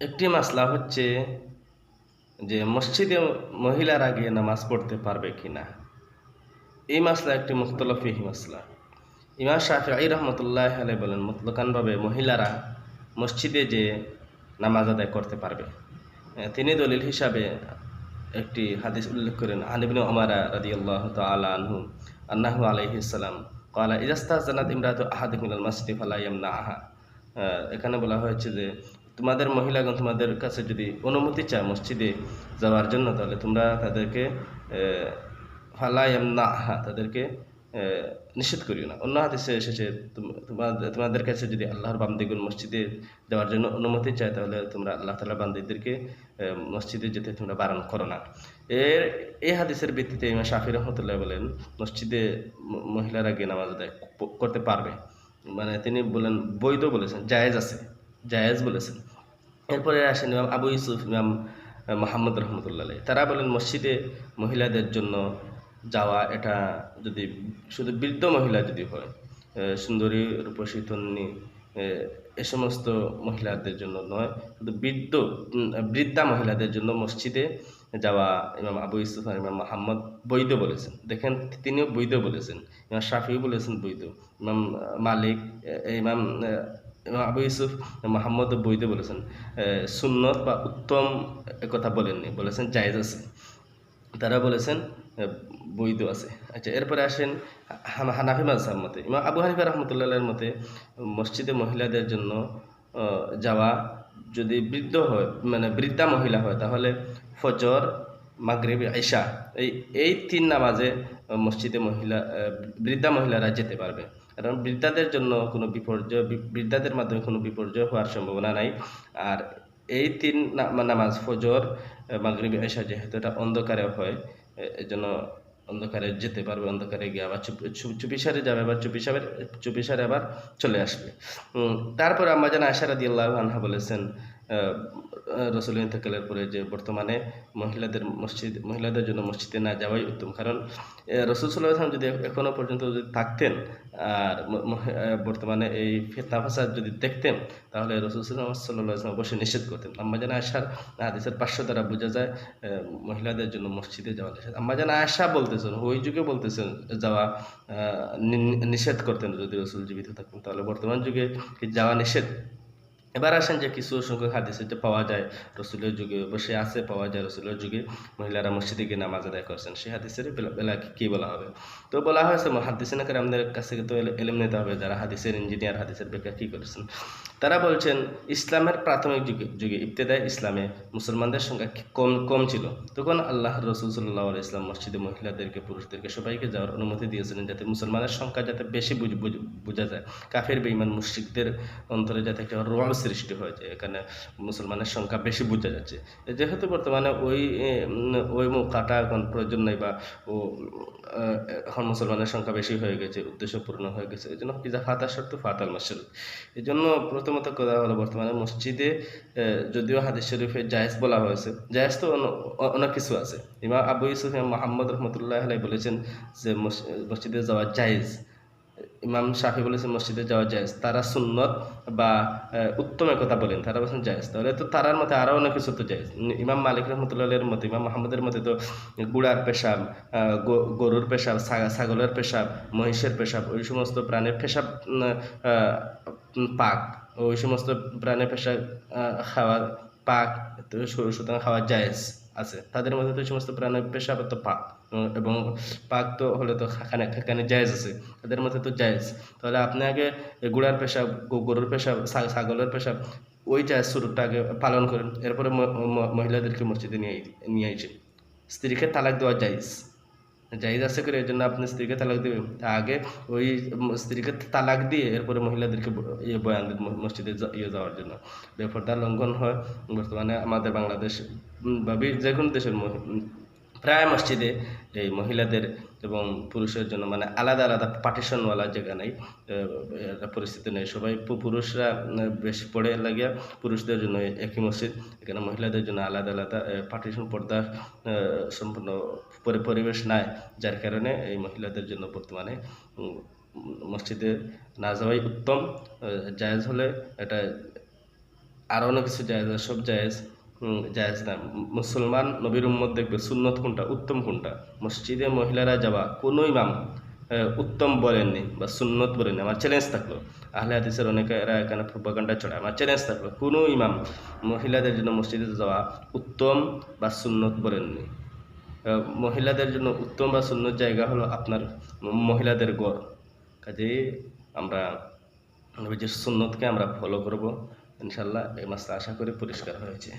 একটি মাসলা হচ্ছে যে মসজিদে মহিলারা গিয়ে নামাজ পড়তে পারবে কি না এই মাসলা একটি মুখতলফিহি মাসলা। ইমাম শাফি রহমতুল্লাহ আলাই বলেন মতলকানভাবে মহিলারা মসজিদে যে নামাজ আদায় করতে পারবে। তিনি দলিল হিসাবে একটি হাদিস উল্লেখ করেন আনিবিন ওমারা রাদি আল্লাহ তালা আনহু আন্নাহু আলাইহিসাল্লাম কলা ইজাস্তা জানাত ইমরাত আহাদিমিনাল মসজিদ ফালাইয়াম না আহ, এখানে বলা হয়েছে যে তোমাদের মহিলাগণ তোমাদের কাছে যদি অনুমতি চায় মসজিদে যাওয়ার জন্য, তাহলে তোমরা তাদেরকে ফালাইয়াম না তাদেরকে নিষেধ করিও না। অন্য হাদিসে এসেছে তোমাদের তোমাদের কাছে যদি আল্লাহর বান্দিগুন মসজিদে যাওয়ার জন্য অনুমতি চায়, তাহলে তোমরা আল্লাহ তালা বান্দিদেরকে মসজিদে যেতে তোমরা বারণ করো না। এর এই হাদিসের ভিত্তিতে ইমাম শাফি রহমতুল্লাহ বলেন, মসজিদে মহিলারা গিয়ে নামাজ আদায় করতে পারবে। মানে তিনি বলেন, বৈধ বলেছেন, জায়েজ আছে। জায়েজ বলেছেন। এরপরে আসেন ইমাম আবু ইউসুফ, ইমাম মোহাম্মদ রহমতুল্লাহ তারা বলেন, মসজিদে মহিলাদের জন্য যাওয়া, এটা যদি শুধু বৃদ্ধ মহিলা যদি হয় সুন্দরী, রূপসী, তন্নি, এ সমস্ত মহিলাদের জন্য নয়, শুধু বৃদ্ধ বৃদ্ধা মহিলাদের জন্য মসজিদে যাওয়া ইমাম আবু আর ইমাম মোহাম্মদ বৈধ বলেছেন। দেখেন, তিনিও বৈধ বলেছেন। ইমাম শাফিও বলেছেন বৈধ। ইমাম মালিক ইমাম আবু ইউসুফ মোহাম্মদ বৈধ বলেছেন সুন্নত বা উত্তম কথা বলেননি, বলেছেন জায়েজ আছে। তারা বলেছেন বৈধ আছে। আচ্ছা এরপরে আসেন হানা- হানাফি মাঝহাব মতে। ইমাম আবু হানিফা রহমতুল্লাহের মতে, মসজিদে মহিলাদের জন্য যাওয়া যদি বৃদ্ধ হয় মানে বৃদ্ধা মহিলা হয়, তাহলে ফজর মাগরিব আইসা এই এই তিন নামাজে মসজিদে মহিলা বৃদ্ধা মহিলারা যেতে পারবে। কারণ বৃদ্ধাদের জন্য কোনো বিপর্যয় বৃদ্ধাদের মাধ্যমে কোনো বিপর্যয় হওয়ার সম্ভাবনা নাই। আর এই তিন নামাজ ফজর মাগরিব আইসা যেহেতু এটা অন্ধকারে হয় এজন্য অন্ধকারে যেতে পারবে, অন্ধকারে গিয়ে আবার চুপ, চুপ- চুপিসারে যাবে, আবার চুপিসারে চুপিসারে আবার চলে আসবে। তারপরে আম্মা যেন আশারা দিয়ে আনহা বলেছেন রসুল ইন্তকালের পরে যে বর্তমানে মহিলাদের মসজিদ, মহিলাদের জন্য মসজিদে না যাওয়াই উত্তম। কারণ রসুল সাল্লাহ আসলাম যদি এখনও পর্যন্ত যদি থাকতেন আর বর্তমানে এই ফেতনা ফাসাদ যদি দেখতেন, তাহলে রসুল সাল্লাহ আসলাম অবশ্যই নিষেধ করতেন। আম্মা যেন আশার হাদিসের পাঁচশো দ্বারা বোঝা যায় মহিলাদের জন্য মসজিদে যাওয়া নিষেধ। আম্মা যেন আশা বলতেছেন, ওই যুগে বলতেছেন, যাওয়া নিষেধ করতেন যদি রসুল জীবিত থাকতেন। তাহলে বর্তমান যুগে যাওয়া নিষেধ? এবার আসেন যে কিছু সংখ্যক হাদিসে যে পাওয়া যায়, রসুলের যুগে অবশ্যই আছে, পাওয়া যায় রসুলের যুগে, মহিলারা মসজিদে গিয়ে নামাজ আদায় করছেন। সেই হাদিসের বেলা কি- বলা হবে? তো বলা হয়েছে হাদিসিনা করে আমাদের কাছ থেকে তো এল- এলেম নিতে হবে, যারা হাদিসের ইঞ্জিনিয়ার হাদিসের ব্যাখ্যা কী করেছেন? তারা বলছেন, ইসলামের প্রাথমিক যুগে যুগে ইবতেদায় ইসলামে মুসলমানদের সংখ্যা কম কম ছিল। তখন আল্লাহ রসুল সাল্লাহ ইসলাম মসজিদে মহিলাদেরকে, পুরুষদেরকে সবাইকে যাওয়ার অনুমতি দিয়েছিলেন যাতে মুসলমানের সংখ্যা যাতে বেশি বুঝ- যায়। কাফের, বেঈমান, মুশ্রিকদের অন্তরে যাতে একটা রোয়াল সৃষ্টি হয় যে এখানে মুসলমানের সংখ্যা বেশি বোঝা যাচ্ছে। যেহেতু বর্তমানে ওই ওই মুখ কাটা এখন প্রয়োজন নেই বা ও এখন মুসলমানের সংখ্যা বেশি হয়ে গেছে, উদ্দেশ্য পূর্ণ হয়ে গেছে, এই জন্য পিজা ফাতা শর্ত ফাতাল মাসরুদ এই জন্য প্রথমত কথা হলো বর্তমানে মসজিদে যদিও হাদিস শরীফে জায়েজ বলা হয়েছে, জায়েজ তো অনেক কিছু আছে। ইমাম আবু ইউসুফ ইমাম মোহাম্মদ রহমতুল্লাহ বলেছেন যে মসজিদে যাওয়া জায়েজ। ইমাম শাফি বলেছেন মসজিদে যাওয়া জায়েজ। তারা সুন্নত বা আহ, উত্তম কথা বলেন। তারা বলছেন জায়েজ। তাহলে তো তারার মতে আরও অনেক কিছু তো জায়েজ। ইমাম মালিক রহমতুল্লাহের মতে ইমাম মাহমুদের মতে তো গুড়ার পেশাব গরুর পেশাব ছাগলের পেশাব মহিষের পেশাব ওই সমস্ত প্রাণের পেশাব পাক। ওই সমস্ত প্রাণের পেশাব খাওয়া পাক সুতরাং খাওয়া জায়েজ আছে। তাদের মধ্যে তো ওই সমস্ত প্রাণের পেশাব তো পাক। এবং পাক তো হলে তো খাখানে খাখানে জায়েজ আছে তাদের মধ্যে তো জায়েজ। তাহলে আপনি আগে গুড়ার পেশাব গরুর পেশাব ছাগলের পেশাব ওই স্বরূপটা আগে পালন করেন। এরপরে মহিলাদেরকে মসজিদে নিয়ে নিয়ে আইছেন স্ত্রীকে তালাক দেওয়া জায়েজ। জায়েজ আছে করে এই জন্য আপনি স্ত্রীকে তালাক দেবেন। আগে ওই স্ত্রীকে তালাক দিয়ে এরপরে মহিলাদেরকে ইয়ে বয়ান দেন মসজিদে ইয়ে যাওয়ার জন্য। বেপরদা লঙ্ঘন হয়। বর্তমানে আমাদের বাংলাদেশ বা যে কোনো দেশের প্রায় মসজিদে এই মহিলাদের এবং পুরুষের জন্য মানে আলাদা আলাদা পার্টিশনওয়ালা জায়গা নেই পরিস্থিতি নেই। সবাই পুরুষরা বেশি পড়ে লাগিয়া পুরুষদের জন্য একই মসজিদ। এখানে মহিলাদের জন্য আলাদা আলাদা পার্টিশন পর্দা সম্পূর্ণ পরি- পরিবেশ নাই। যার কারণে এই মহিলাদের জন্য বর্তমানে মসজিদে না যাওয়াই উত্তম। জায়েজ হলে এটা আরও অনেক কিছু জায়েজ সব জায়েজ। জায়েজ না। মুসলমান নবীর উম্মত দেখবে সুন্নত কোনটা, উত্তম কোনটা? মসজিদে মহিলারা যাওয়া, কোনো ইমাম উত্তম বলেননি বা সুন্নত বলেননি। আমার চ্যালেঞ্জ থাকল। আহলে হাদিসের অনেকে এরা এখানে প্রোপাগান্ডা চড়ায় আমার চ্যালেঞ্জ থাকল, কোনো ইমাম মহিলাদের জন্য মসজিদে যাওয়া উত্তম বা সুন্নত বলেননি? মহিলাদের জন্য উত্তম বা সুন্নত জায়গা হলো আপনার মহিলাদের গড় কাজেই আমরা নবীজির সুন্নতকে আমরা ফলো করব ইনশাল্লাহ এই মাসটা আশা করি পরিষ্কার হয়েছে।